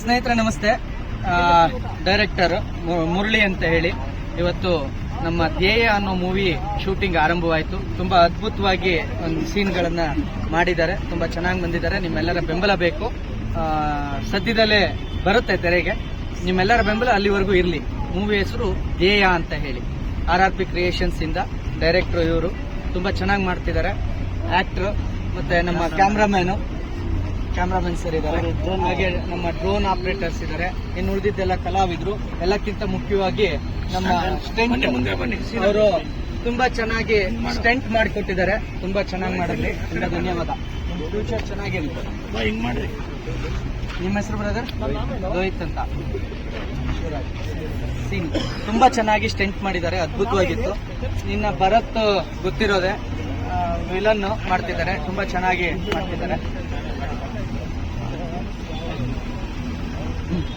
ಸ್ನೇಹಿತರೆ ನಮಸ್ತೆ. ಡೈರೆಕ್ಟರ್ ಮುರಳಿ ಅಂತ ಹೇಳಿ. ಇವತ್ತು ನಮ್ಮ ಧ್ಯೇಯ ಅನ್ನೋ ಮೂವಿ ಶೂಟಿಂಗ್ ಆರಂಭವಾಯಿತು. ತುಂಬಾ ಅದ್ಭುತವಾಗಿ ಒಂದು ಸೀನ್ಗಳನ್ನ ಮಾಡಿದ್ದಾರೆ. ತುಂಬಾ ಚೆನ್ನಾಗಿ ಬಂದಿದ್ದಾರೆ. ನಿಮ್ಮೆಲ್ಲರ ಬೆಂಬಲ ಬೇಕು. ಸದ್ಯದಲ್ಲೇ ಬರುತ್ತೆ ತೆರೆಗೆ. ನಿಮ್ಮೆಲ್ಲರ ಬೆಂಬಲ ಅಲ್ಲಿವರೆಗೂ ಇರಲಿ. ಮೂವಿ ಹೆಸರು ಧ್ಯೇಯ ಅಂತ ಹೇಳಿ. ಆರ್ ಆರ್ ಪಿ ಕ್ರಿಯೇಷನ್ಸ್ ಇಂದ ಡೈರೆಕ್ಟರ್ ಇವರು. ತುಂಬಾ ಚೆನ್ನಾಗಿ ಮಾಡ್ತಿದ್ದಾರೆ. ಆಕ್ಟರ್ ಮತ್ತೆ ನಮ್ಮ ಕ್ಯಾಮ್ರಾಮ್ಯಾನು ಕ್ಯಾಮ್ರಾಮನ್ ಸರ್ ಇದ್ದಾರೆ. ಹಾಗೆ ನಮ್ಮ ಡ್ರೋನ್ ಆಪರೇಟರ್ಸ್ ಇದ್ದಾರೆ. ಇನ್ನು ಉಳಿದಿದ್ದೆಲ್ಲ ಕಲಾವಿದ್ರು. ಎಲ್ಲಕ್ಕಿಂತ ಮುಖ್ಯವಾಗಿ ನಮ್ಮ ಸ್ಟೆಂಟ್ ಅವರು ತುಂಬಾ ಚೆನ್ನಾಗಿ ಸ್ಟೆಂಟ್ ಮಾಡಿಕೊಟ್ಟಿದ್ದಾರೆ. ತುಂಬಾ ಚೆನ್ನಾಗಿ ಮಾಡಿದ್ರಿ. ತುಂಬಾ ಧನ್ಯವಾದ. ಫ್ಯೂಚರ್ ಚೆನ್ನಾಗಿರುತ್ತೆ. ನಿಮ್ಮ ಹೆಸರು ಬ್ರದರ್ ರೋಹಿತ್ ಅಂತ. ಸೀನ್ ತುಂಬಾ ಚೆನ್ನಾಗಿ ಸ್ಟೆಂಟ್ ಮಾಡಿದ್ದಾರೆ. ಅದ್ಭುತವಾಗಿತ್ತು. ನಿನ್ನ ಭರತ್ ಗೊತ್ತಿರೋದೆ. ವಿಲನ್ ಮಾಡ್ತಿದ್ದಾರೆ. ತುಂಬಾ ಚೆನ್ನಾಗಿ ಮಾಡ್ತಿದ್ದಾರೆ.